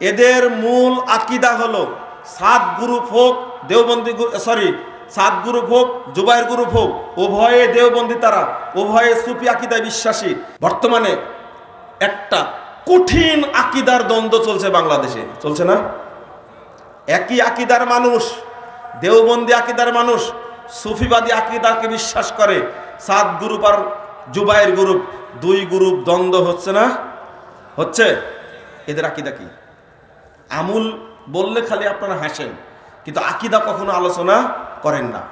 এদের মূল আকিদা হলো সাত গ্রুপ হোক দেওবন্দি সরি সাত গ্রুপ হোক জুবাইর গ্রুপ হোক উভয়ে দেওবন্দি তারা, উভয়ে সুফি আকিদায় বিশ্বাসী। বর্তমানে একটা কঠিন আকিদার দ্বন্দ্ব চলছে বাংলাদেশে। চলছে না? একই আকিদার মানুষ, দেওবন্দি আকিদার মানুষ, সুফিবাদী আকিদাকে বিশ্বাস করে। সাত গ্রুপ আর জুবাইর গ্রুপ, দুই গ্রুপ দ্বন্দ্ব হচ্ছে না? হচ্ছে? এদের আকিদা কি? আমুল বললে খালি আপনারা হাসেন, কিন্তু আকিদা কখনো আলোচনা করেন না।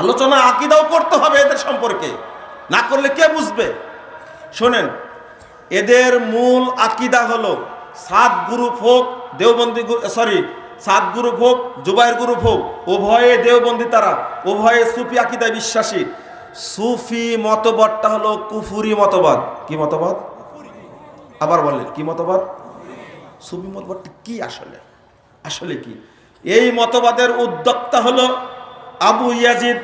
আলোচনা আকিদাও করতে হবে এদের সম্পর্কে, না করলে কে বুঝবে? শোনেন, এদের মূল আকিদা হলো সাত গ্রুপ হোক দেওবন্দি সরি সাত গ্রুপ হোক জুবাইর গ্রুপ হোক উভয়ে দেওবন্দি তারা, উভয়ে সুফি আকিদায় বিশ্বাসী। সুফি মতবাদটা হলো কুফুরি মতবাদ। কি মতবাদ? আবার বলেন, কি মতবাদ? সুফি মতবাদটা কি আসলে? আসলে কি? এই মতবাদের উদ্যোক্তা হলো আবু ইয়াজিদ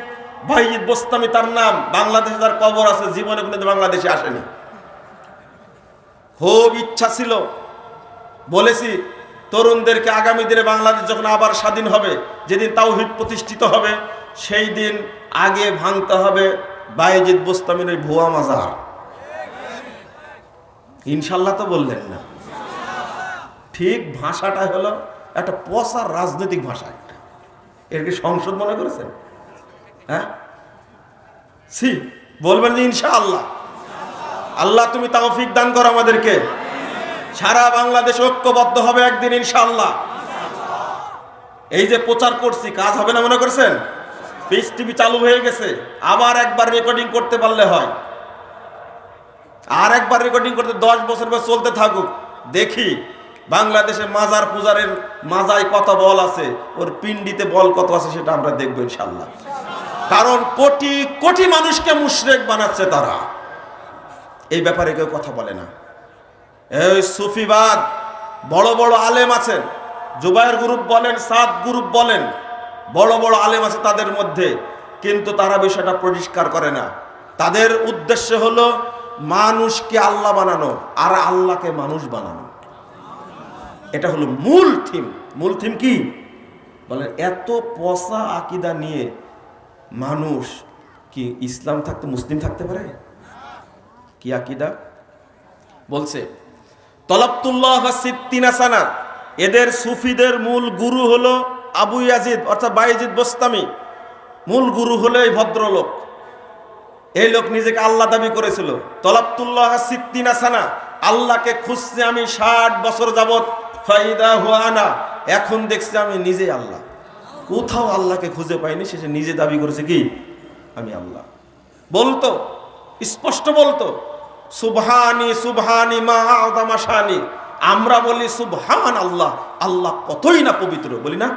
ভাইজিদ বোস্তামি, তার নাম বাংলাদেশে তার কবর আছে, জীবনে কোনোদিন বাংলাদেশে আসেনি। খুব ইচ্ছা ছিল, বলেছি তরুণদেরকে আগামী দিনে বাংলাদেশ যখন আবার স্বাধীন হবে, যেদিন তাওহিদ প্রতিষ্ঠিত হবে, সেই দিন আগে ভাঙতে হবে বাইজিদ বোস্তামির ওই ভুয়া মাজার। ইনশাল্লাহ তো বললেন না। ঠিক ভাষাটা হলো একটা পচার রাজনৈতিক ভাষা একটা। এর কি সংসদ মনে করেছেন? হ্যাঁ? সি বলবেন যে ইনশাআল্লাহ। আল্লাহ, তুমি তাওফিক দান করো আমাদেরকে। সারা বাংলাদেশ ঐক্যবদ্ধ হবে একদিন ইনশাআল্লাহ। এই যে প্রচার করছি, কাজ হবে না মনে করছেন? পিস টিভি চালু হয়ে গেছে। আবার একবার রেকর্ডিং করতে পারলে হয়। আর একবার রেকর্ডিং করতে দশ বছর পর চলতে থাকুক। দেখি। বাংলাদেশে মাজার পূজারের মাজায় কত বল আছে, ওর পিন্ডিতে বল কত আছে সেটা আমরা দেখব ইনশাল্লাহ কারণ কোটি কোটি মানুষকে মুশরেক বানাচ্ছে তারা। এই ব্যাপারে কেউ কথা বলে না। এই সুফিবাদ, বড় বড় আলেম আছেন, জুবাইর গ্রুপ বলেন সাত গ্রুপ বলেন, বড় বড় আলেম আছে তাদের মধ্যে, কিন্তু তারা বিষয়টা পরিষ্কার করে না। তাদের উদ্দেশ্য হলো, মানুষকে আল্লাহ বানানো, আর আল্লাহকে মানুষ বানানো। এটা হলো মূল থিম। মূল থিম কি? বলেন এত পচা আকিদা নিয়ে মানুষ কি ইসলাম থাকতে মুসলিম থাকতে পারে? কি আকিদা? বলছে, তলাবতুল্লাহ এদের সুফিদের মূল গুরু হলো আবু ইয়াজিদ, অর্থাৎ বাইজিদ বোস্তামি। মূল গুরু হলো এই ভদ্রলোক। এই লোক নিজেকে আল্লাহ দাবি করেছিল। তলাবতুল্লাহ সিদ্দিনা সানা, আল্লাহকে খুঁজছে আমি ষাট বছর যাবৎ ফাইদা হুয়ানা এখন দেখছি আমি নিজে আল্লাহ। কোথাও আল্লাহকে খুঁজে পাইনি শেষে নিজে দাবি করেছে কি? আমি আল্লাহ। বলতো, স্পষ্ট বলতো, সুবহানি সুবহানি মা আমরা বলি সুবহান আল্লাহ। আল্লাহ কতই না পবিত্র, বলি না?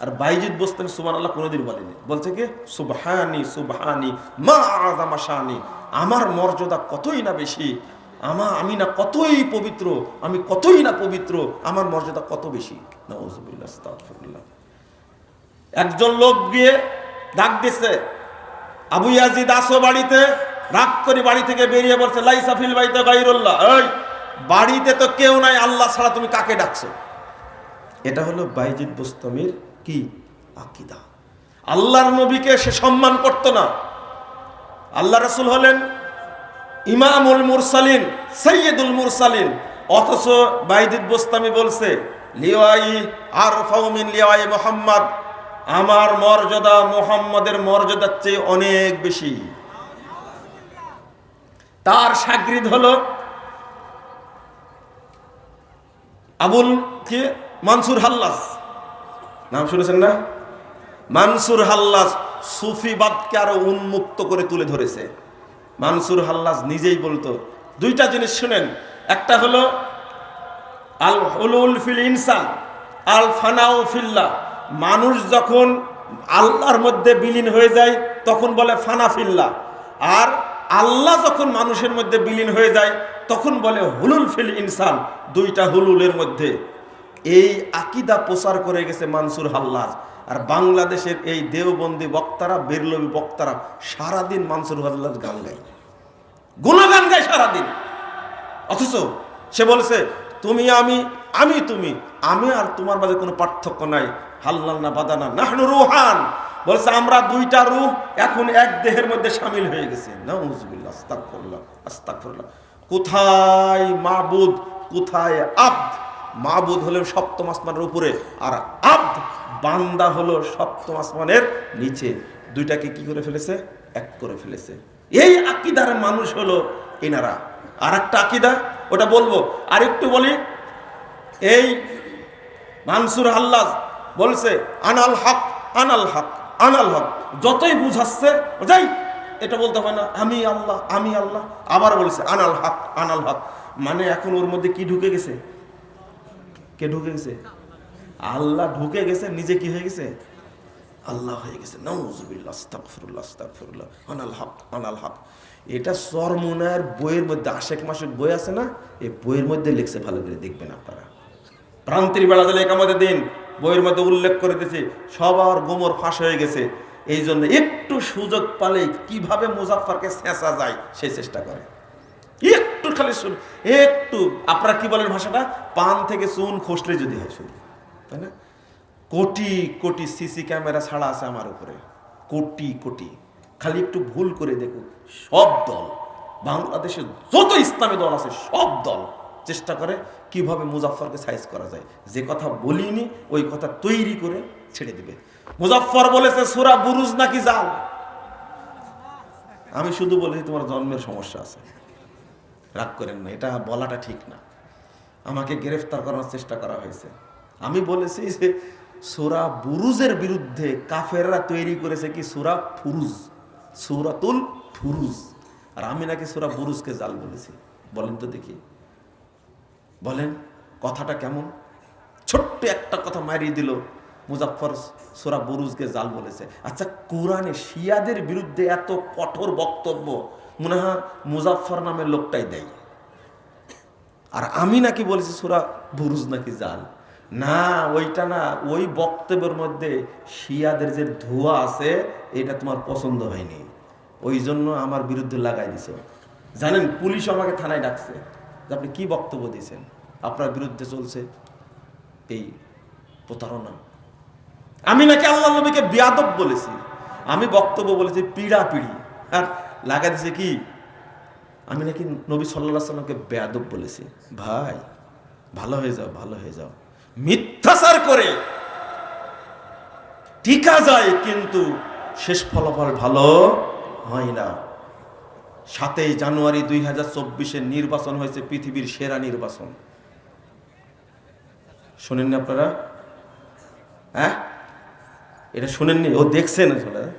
আর বাইজিদ বসতেন সুবহান আল্লাহ কোনোদিন বলেনি। বলছে কি? সুবহানি সুবহানি মা আদামাশানি আমার মর্যাদা কতই না বেশি? আমা আমি না কতই পবিত্র, আমি কতই না পবিত্র, আমার মর্যাদা কত বেশি? একজন লোক গিয়ে ডাক দিছে, আবু ইয়াজিদ, আসো বাড়িতে। রাগ করে বাড়ি থেকে বেরিয়ে বলছে লাইসাফিল বাইতে গাইরুল্লাহ এই, বাড়িতে তো কেউ নাই, আল্লাহ ছাড়া তুমি কাকে ডাকছো? এটা হলো বাইজিদ বুস্তমির কি? আকিদা। আল্লাহর নবীকে সে সম্মান করতো না। আল্লাহ রসুল হলেন ইমামুল মুরসালিন সৈয়দুল মুরসালিন। অথচ বাইজিদ বুস্তামি বলছে, লিওয়াই আর ফাউমিন লিওয়াই মোহাম্মদ, আমার মর্যাদা মোহাম্মদের মর্যাদার চেয়ে অনেক বেশি। তার সাগরিদ হল আবুল কি? মানসুর হাল্লাস। নাম শুনেছেন না? মানসুর হাল্লাস সুফিবাদকে আরও উন্মুক্ত করে তুলে ধরেছে। মানসুর হাল্লাস নিজেই বলতো। দুইটা জিনিস শুনেন। একটা হলো, আল হলুল ফিল ইনসান, আল ফানাউ ফিল্লা মানুষ যখন আল্লাহর মধ্যে বিলীন হয়ে যায়, তখন বলে ফানা ফিল্লা আর আল্লাহ যখন মানুষের মধ্যে বিলীন হয়ে যায়, তখন বলে হুলুল ফিল ইনসান, দুইটা হুলুলের মধ্যে। এই আকিদা প্রচার করে গেছে মানসুর হাল্লাজ। আর বাংলাদেশের এই দেওবন্দি বক্তারা বেরলবি বক্তারা সারাদিন মানসুর হাল্লাজ গান গায়। গুণগান গায় সারাদিন। অথচ সে বলেছে, তুমি আমি আমি তুমি, আমি আর তোমার মাঝে কোনো পার্থক্য নাই। হাল্লাল না বাদানা, নাহনু রুহান। বলছে, আমরা দুইটা রূহ এখন এক দেহের মধ্যে সামিল হয়ে গেছে। নাউজুবিল্লাহ, আস্তাগফিরুল্লাহ আস্তাগফিরুল্লাহ। কোথায় মাবুদ, কোথায় আব্দ? মাবুদ হলো সপ্তম আসমানের উপরে, আর আব্দ বান্দা হলো সপ্তম আসমানের নিচে। দুইটাকে কি করে ফেলেছে? এক করে ফেলেছে। এই আকিদার মানুষ হলো এনারা। আর একটা আকিদা, ওটা বলব। আর একটু বলি। এই মানসুর হাল্লাজ বলছে, আনাল হক আনাল হক আনাল হক। যতই বুঝাচ্ছে যাই এটা বলতে হয় না, আমি আল্লাহ আমি আল্লাহ। আবার বলছে, আনাল হক আনাল হক। মানে এখন ওর মধ্যে কি ঢুকে গেছে? কে ঢুকে গেছে? আল্লাহ ঢুকে গেছে, নিজে কি হয়ে গেছে? আল্লাহ হয়ে গেছে। এটা সরমুনার বইয়ের মধ্যে, আশেক মাসেক বই আছে না? এই বইয়ের মধ্যে লিখছে, ভালো করে দেখবেন আপনারা। প্রান্তির বেলা দিলে একামতের দিন, বইয়ের মধ্যে উল্লেখ করে দিয়েছে, সবার গোমর ফাঁস হয়ে গেছে। এই জন্য একটু সুযোগ পালে কীভাবে মুজাফফরকে শেষা যায় সেই চেষ্টা করে। একটু খালি শুন, একটু, আপনারা কি বলেন ভাষাটা? পান থেকে চুন খসলে যদি হয় শুধু তাই না? কোটি কোটি সিসি ক্যামেরা ছাড়া আছে আমার উপরে। কোটি কোটি। খালি একটু ভুল করে দেখুন সব দল বাংলাদেশে যত ইসলামী দল আছে, সব দল চেষ্টা করে কীভাবে মুজাফফরকে সাইজ করা যায়। যে কথা বলিনি, ওই কথা তৈরি করে ছেড়ে দিবে। মুজাফফর বলেছে, সুরা বুরুজ নাকি জাল? আমি শুধু বলেছি, তোমার জন্মের সমস্যা আছে। রাগ করেন না, এটা বলাটা ঠিক না। আমাকে গ্রেফতার করার চেষ্টা করা হয়েছে। আমি বলেছি যে সুরা বুরুজের বিরুদ্ধে কাফেররা তৈরি করেছে কি? সুরা ফুরুজ। সুরাতুল ফুরুজ। আর আমি নাকি সুরা বুরুজকে জাল বলেছি। বলেন তো দেখি। বলেন, কথাটা কেমন? ছোট্ট একটা কথা মারিয়ে দিল মুজাফর সুরা বুরুজকে জাল বলেছে। আচ্ছা কোরআনে শিয়াদের বিরুদ্ধে এত কঠোর বক্তব্য, মনে হয় মুজাফর নামের লোকটাই দেয়। আর আমি নাকি বলেছি সুরা বুরুজ নাকি জাল। না, ওইটা না, ওই বক্তব্যের মধ্যে শিয়াদের যে ধোয়া আছে, এটা তোমার পছন্দ হয়নি। ওই জন্য আমার বিরুদ্ধে লাগাই দিছে। জানেন, পুলিশ আমাকে থানায় ডাকছে যে আপনি কি বক্তব্য দিয়েছেন? আপনার বিরুদ্ধে চলছে এই প্রতারণা। আমি নাকি আল্লাহ নবীকে বিয়াদব বলেছি। আমি বক্তব্য বলেছি পিড়া পিড়ি। আর লাগা দিছে কি? আমি নাকি নবী সাল্লাহ সাল্লামকে বেয়াদব বলেছি। ভাই, ভালো হয়ে যাও, ভালো হয়ে যাও। মিথ্যাচার করে। টিকা যায়, কিন্তু শেষ ফলাফল ভালো হয় না। সাতই জানুয়ারি দুই হাজার চব্বিশের নির্বাচন হয়েছে পৃথিবীর সেরা নির্বাচন। শোনেননি আপনারা? হ্যাঁ? এটা শুনেননি? ও দেখছেন আসলে।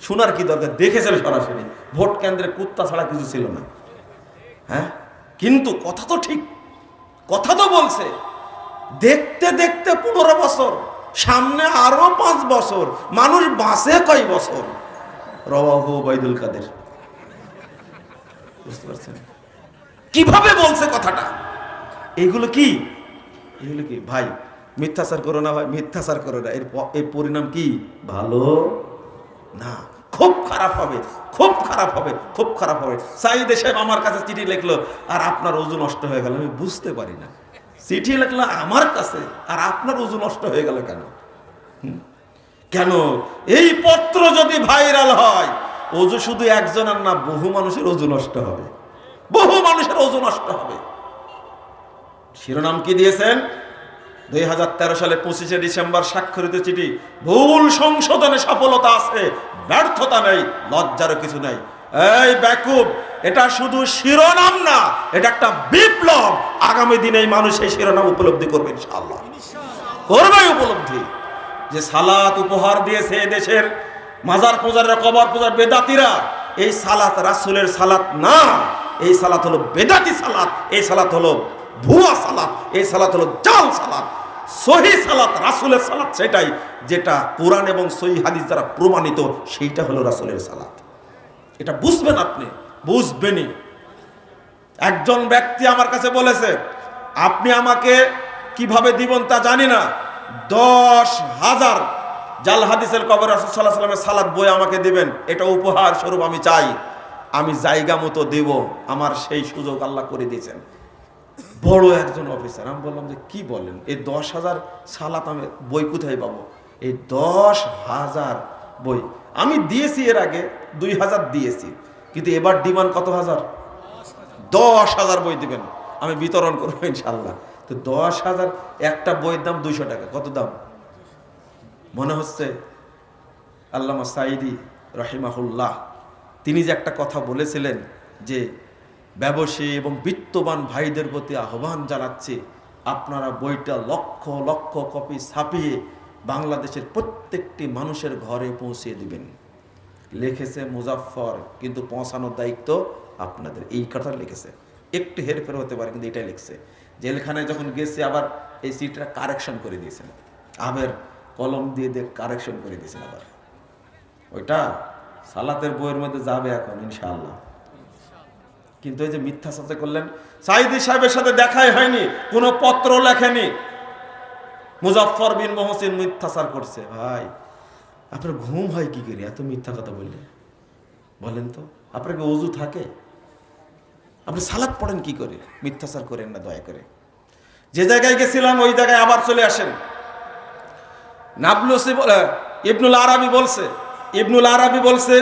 শোনার কি দরকার? দেখেছেন সরাসরি। ভোট কেন্দ্রে কুত্তা ছাড়া কিছু ছিল না। হ্যাঁ? কিন্তু কথা তো ঠিক। কথা তো বলছে। দেখতে দেখতে পনেরো বছর, সামনে আরও পাঁচ বছর, মানুষ বাঁচে কয় বছর? রবাহ বাইদুল কাদের। বুঝতে পারছেন? কীভাবে বলছে কথাটা? এগুলো কি? এগুলো কি? ভাই, মিথ্যাচার করো না ভাই, মিথ্যাচার করো না। এর এর পরিণাম কি? ভালো? না, খুব খারাপ হবে, খুব খারাপ হবে, খুব খারাপ হবে। সাইদে সাহেব আমার কাছে চিঠি লিখলো, আর আপনার ওজন নষ্ট হয়ে গেল, আমি বুঝতে পারি না। চিঠি লিখলো আমার কাছে আর আপনার ওজন নষ্ট হয়ে গেল কেন? কেন? এই পত্র যদি ভাইরাল হয় ওজু শুধু একজনের না, বহু মানুষের ওজন নষ্ট হবে। বহু মানুষের ওজন নষ্ট হবে। শিরোনাম কি দিয়েছেন? দুই হাজার তেরো সালে পঁচিশে ডিসেম্বর স্বাক্ষরিত চিঠি, ভুল সংশোধনে সফলতা আছে, ব্যর্থতা নেই, লজ্জারও কিছু নেই। এই ব্যাকুব এটা শুধু শিরোনাম না, এটা একটা বিপ্লব। আগামী দিনে এই মানুষ এই শিরোনাম উপলব্ধি করবে ইনশাআল্লাহ। করবে উপলব্ধি। যে সালাত উপহার দিয়েছে দেশের মাজার পূজারের, কবর পূজার বেদাতিরা, এই সালাত রাসুলের সালাত না। এই সালাত হলো বেদাতি সালাত, এই সালাত হলো ভুয়া সালাত, এই সালাত হলো জাল সালাত। সহি সালাত, রাসুলের সালাত সেটাই, যেটা কোরআন এবং সহি হাদিস দ্বারা প্রমাণিত, সেইটা হলো রাসুলের সালাত। এটা বুঝবেন আপনি, বুঝবেনই। একজন ব্যক্তি আমার কাছে বলেছে, আপনি আমাকে কীভাবে দিবেন তা জানি না। দশ হাজার জাল হাদিসের কবর রাসুল্লাহ সাল্লামের সালাদ বই আমাকে দিবেন। এটা উপহার স্বরূপ আমি চাই। আমি জায়গা মতো দেব। আমার সেই সুযোগ আল্লাহ করে দিয়েছেন। বড় একজন অফিসার, আমি বললাম যে, কি বলেন? এই দশ হাজার সালাত আমি বই কোথায় পাবো? এই দশ হাজার বই আমি দিয়েছি এর আগে। দুই হাজার দিয়েছি। কিন্তু এবার ডিমান্ড কত হাজার? দশ হাজার বই দিবেন। আমি বিতরণ করব ইনশাল্লাহ তো দশ হাজার, একটা বইয়ের দাম দুইশো টাকা। কত দাম? মনে হচ্ছে আল্লামা সাইদি রহিমাহুল্লাহ, তিনি যে একটা কথা বলেছিলেন যে ব্যবসায়ী এবং বিত্তবান ভাইদের প্রতি আহ্বান জানাচ্ছে, আপনারা বইটা লক্ষ লক্ষ কপি ছাপিয়ে বাংলাদেশের প্রত্যেকটি মানুষের ঘরে পৌঁছিয়ে দিবেন। লিখেছে মুজাফফর, কিন্তু পৌঁছানোর দায়িত্ব আপনাদের। এই কথা লিখেছে। একটু হেরফের হতে পারে, কিন্তু এটাই লিখছে। জেলখানায় যখন গেছে, আবার এই সিটটা কারেকশন করে দিয়েছেন। আবার কলম দিয়ে দিয়ে কারেকশন করে দিয়েছেন আবার। ওইটা সালাতের বইয়ের মধ্যে যাবে এখন, ইনশাআল্লাহ। কিন্তু এই যে মিথ্যা সাথে করলেন সাইদি সাহেবের সাথে দেখাই হয়নি, কোনো পত্র লেখেনি। মুজাফফর বিন মহসিন মিথ্যাচার করছে, ভাই। আপনার ঘুম হয় কি করে? এত মিথ্যা কথা বললে। বলেন তো আপনার কি অজু থাকে? আপনি সালাদ পড়েন কি করে? মিথ্যাচার করেন না, দয়া করে। যে জায়গায় গেছিলাম, ওই জায়গায় আবার চলে আসেন। নাবলুসি বলে ইবনুল আরাবি বলছে, ইবনুল আরাবি বলছে,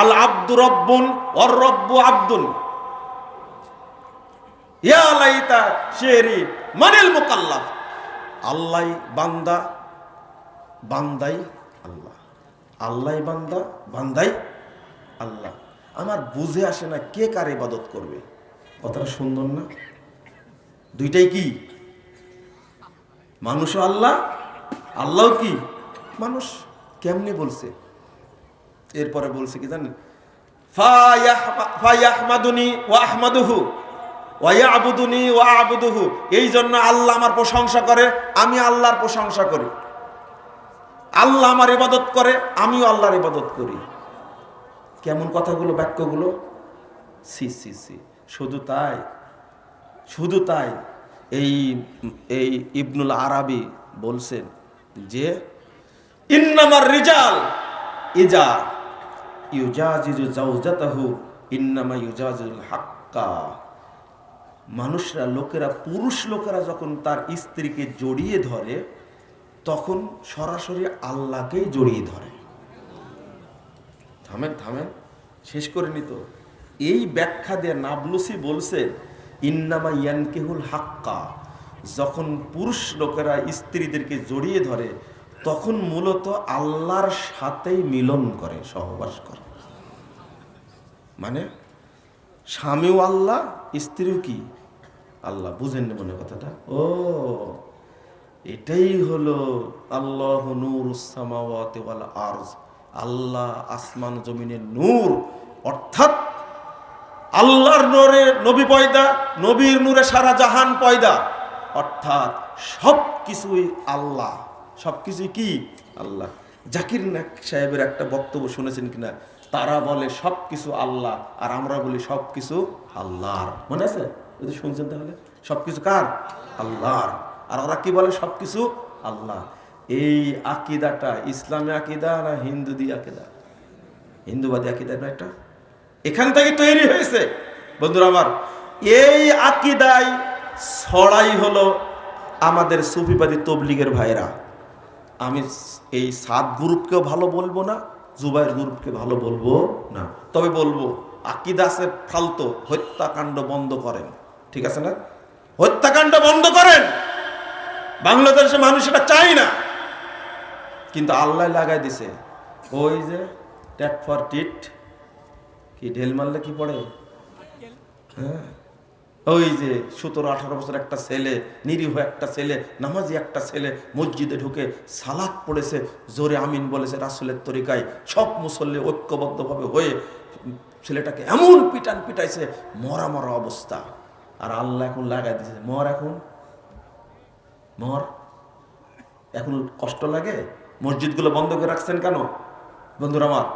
আল আব্দু রব্বুন অর রব্বু আব্দুন। ইয়া লাইতা শেরি মানিল মুকাল্লাফ আল্লাহ বান্দা, বান্দাই আল্লাহ বান্দা, বান্দাই আল্লাহ। আমার বুঝে আসে না কে কার ইবাদত করবে। কথাটা সুন্দর না? দুইটাই কি? মানুষও আল্লাহ আল্লাহ কি? মানুষ কেমনে বলছে? এরপরে বলছে কি জানেন? এই জন্য আল্লাহ আমার প্রশংসা করে, আমি আল্লাহর প্রশংসা করি। আল্লাহ আমার ইবাদত করে, আমিও আল্লাহর ইবাদত করি। কেমন কথাগুলো, বাক্যগুলো? সি সি সি। শুধু তাই শুধু তাই এই এই ইবনুল আরাবি বলছেন যে, ইন্নামার রিজাল ইজা ইউজাজিজু জাউজাতাহু, ইন্নামা ইউজাজিল হাক্কা। মানুষরা, লোকেরা, পুরুষ লোকেরা যখন তার স্ত্রীকে জড়িয়ে ধরে তখন সরাসরি আল্লাহকেই জড়িয়ে ধরে। থামেন থামেন, শেষ করে নিত এই ব্যাখ্যা দিয়ে নাবলুসি বলছে ইন্নামা ইয়ানকেহুল হাক্কা। যখন পুরুষ লোকেরা স্ত্রীদেরকে জড়িয়ে ধরে, তখন মূলত আল্লাহর সাথেই মিলন করে, সহবাস করে। মানে স্বামীও আল্লাহ, স্ত্রীও কি? আল্লাহ বুঝেন মনে কথাটা? ও এটাই হলো আল্লাহ নূর ওয়াল আরজ। আল্লাহ আসমান জমিনের নূর, অর্থাৎ আল্লাহর নূরে নবী পয়দা, নবীর নূরে সারা জাহান পয়দা, অর্থাৎ সব কিছুই আল্লাহ। সব কিছুই কি? আল্লাহ। জাকির নাক সাহেবের একটা বক্তব্য শুনেছেন কিনা? তারা বলে সব কিছু আল্লাহ, আর আমরা বলি সব কিছু আল্লাহর। মনে আছে? শুনছেন তাহলে। সব কিছু কার? আল্লাহর। আর ওরা কি বলে? সব কিছু আল্লাহ। এই আকিদাটা, ইসলামী আকিদা না হিন্দুদি আকিদা? হিন্দুবাদী আকিদা না একটা? এখান থেকে তৈরি হয়েছে। বন্ধুরা আমার, এই আকিদাই ছড়াই হলো আমাদের সুফিবাদী তবলিগের ভাইরা। আমি এই সাত গ্রুপকেও ভালো বলব না, জুবাইর গ্রুপকে ভালো বলব না। তবে বলব, আকিদা আছে ফালতো, হত্যাকাণ্ড বন্ধ করেন। ঠিক আছে না? হত্যাকাণ্ড বন্ধ করেন! বাংলাদেশে মানুষ এটা চাই না। কিন্তু আল্লাহ লাগাই দিছে। ওই যে ট্যাট ফর টিট, কি ঢেল মারলে কি পড়ে? হ্যাঁ। ওই যে সতেরো, আঠারো বছর একটা ছেলে, নিরীহ একটা ছেলে, নামাজি একটা ছেলে মসজিদে ঢুকে সালাদ পড়েছে, জোরে আমিন বলেছে রাসুলের তরিকায়। সব মুসল্লি ঐক্যবদ্ধভাবে হয়ে ছেলেটাকে এমন পিটান পিটাইছে, মরা মরা অবস্থা। আর আল্লাহ এখন লাগাই দিয়েছে মর এখন। মর এখন কষ্ট লাগে? মসজিদগুলো বন্ধ করে রাখছেন কেন? বন্ধুরা আমার